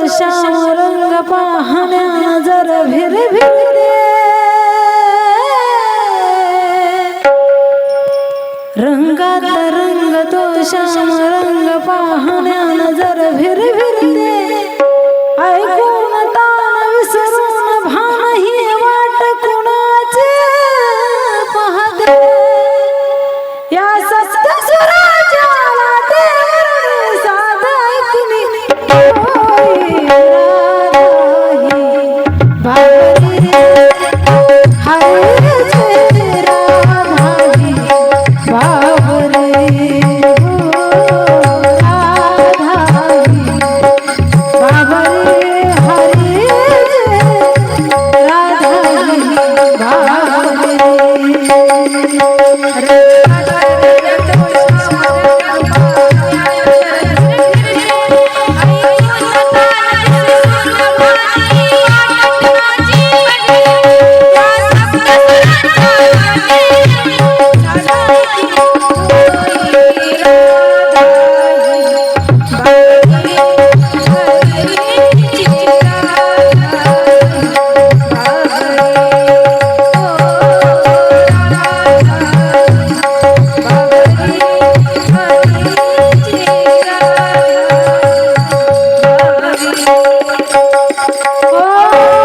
वर्षा रंग पाहण्या जर भिर भिरे रंगात रंग तो श्याम रंग पाहण्या जर भिर भिरे ऐकून ताण विसरून भान ही वाट कुणाचे पाहते. या सत्य सुरा Oh